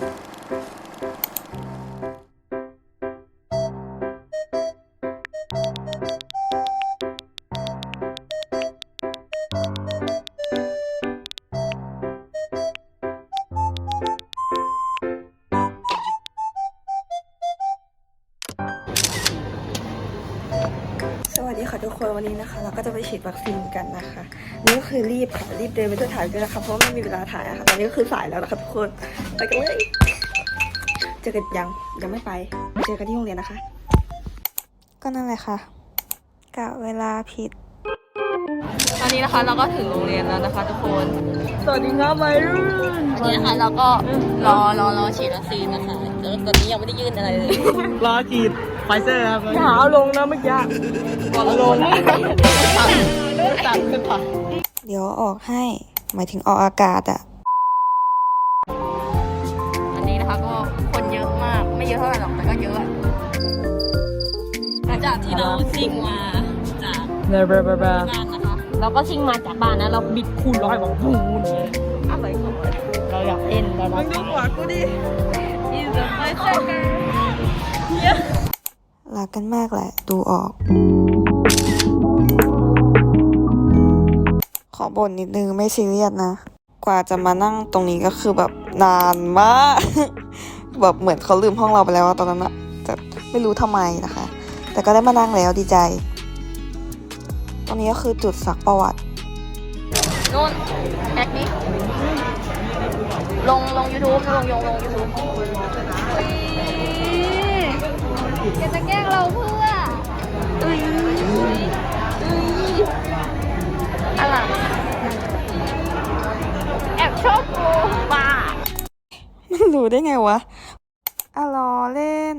ส ทุกคนวันนี้นะคะ เราก็จะไปฉีดวัคซีนกันนะคะนี่ก็คือรีบค่ะรีบเดินไปด้วยถ่ายด้วยนะคะเพราะว่าไม่มีเวลาถ่ายอะค่ะตอนนี้ก็คือสายแล้วนะคะทุกคนไปกันเลยเจอกันยังยังไม่ไปไปเจอกันที่โรงเรียนนะคะ ก็นั่นแหละค่ะกะเวลาผิดตอนนี้นะคะเราก็ถึงโรงเรียนแล้วนะคะทุกคนสวัสดีครับวัยรุ่นอันนี้นะคะเราก็รอรอรอฉีดวัคซีนนะคะแล้วตอนนี้ยังไม่ได้ยื่นอะไรเลย รอฉีด ไฟเซอร์ครับอย่าเอาลงนะเมื่อกี้รอลงตัดขึ้นค่ะเดี๋ยวออกให้ หมายถึงออกอากาศอะอันนี้นะคะก็คนเยอะมาก ไม่เยอะเท่าไหร่หรอก แต่ก็เยอะหลังจากที่เราซิ่งมาจากเบบร์เบอร์เบอร์บ้านนะคะเราก็ชิ่งมาจากบ้านนะ เราบิดคูณร้อยบอกหูเนี่อะไรของเราอยากเล่นเราดูหัวกูดิยี่สิบไม่ใช่ กันรักกันมากแหละ ดูออก ขอบ่นนิดนึงไม่ซีเรียสนะ กว่าจะมานั่งตรงนี้ก็คือแบบนานมาก แบบเหมือนเขาลืมห้องเราไปแล้วอะตอนนั้นอะแต่ไม่รู้ทำไมนะคะ แต่ก็ได้มานั่งแล้วดีใจ ตรงนี้ก็คือจุดสักประวัตินู่นแอคนี้ลงลง YouTube ลงยงลง YouTube แกจะแกล้งเราเพื่ออะไรแอบชอบกูบ้าไม่รู้ได้ไงวะอะรอเล่น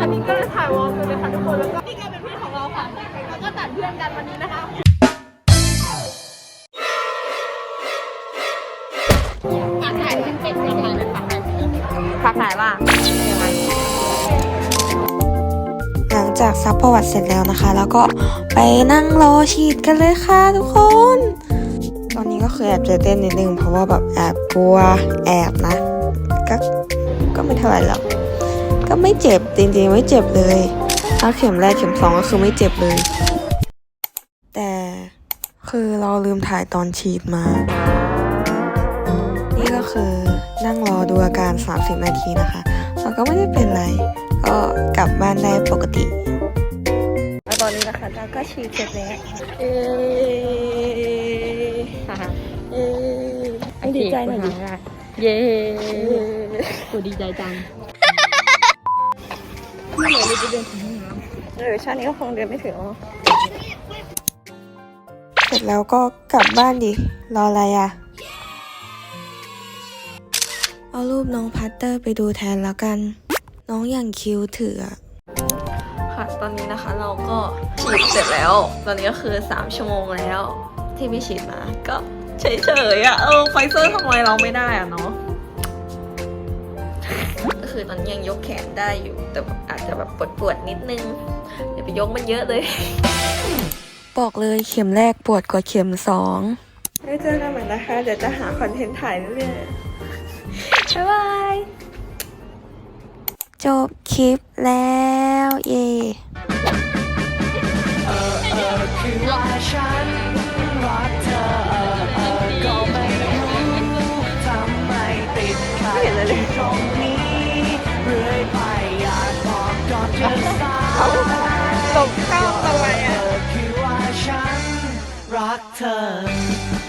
อันนี้ก็ถ่ายวอล์กเลยค่ะทุกคนแล้วก็นี่ก็เป็นเพื่อนของเราค่ะแล้วก็ตัดเพื่อนกันวันนี้นะคะ ฝายว่าหลังจากซักประวัติเสร็จแล้วนะคะ แล้วก็ไปนั่งรอฉีดกันเลยค่ะทุกคน ตอนนี้ก็คือแอบใจเต้นนิดนึง เพราะว่าแบบแอบกลัวแอบนะ ก็ก็ไม่เท่าไหร่หรอกก็ไม่เจ็บจริงๆไม่เจ็บเลยถ้าเข็มแรกเข็มสองก็คือไม่เจ็บเลย แต่คือเราลืมถ่ายตอนฉีดมา ก็คือนั่งรอดูอาการ 30 นาทีนะคะแล้วก็ไม่ได้เป็นไร ก็กลับบ้านได้ปกติแล้วตอนนี้นะคะเราก็ฉีดเสร็จแล้วเอ๊เอ๊ดีใจหน่อยดิเย้กูดีใจจังไม่เหลือยจะเดินถ่ายน้ำเออชาตินี้ก็คงเดินไม่ถึงหรอเสร็จแล้วก็กลับบ้านดิ รออะไรอะ เอารูปน้องพัตเตอร์ไปดูแทนแล้วกัน น้องอย่างคิ้วถืออะค่ะ ตอนนี้นะคะเราก็ฉีดเสร็จแล้ว ตอนนี้ก็คือ 3 ชั่วโมงแล้ว ที่ไม่ฉีดมา ก็เฉยๆอะเออไฟเซอร์ทำไมเราไม่ได้อะเนาะก็คือตอนนี้ยังยกแขนได้อยู่ แต่แบบอาจจะแบบปวดๆนิดนึงอย่าไปยกมันเยอะเลย บอกเลยเข็มแรกปวดกว่าเข็มสองได้เจอกันใหม่นะคะ เดี๋ยวจะหาคอนเทนต์ถ่ายเรื่อยๆ บ๊ายบาย จบคลิปแล้วเย่ไม่เห็นเลยเลยตรงนี้เอยไปอยากบอกก่อนจะสายตกเข้าทำไมอะ รักเธอ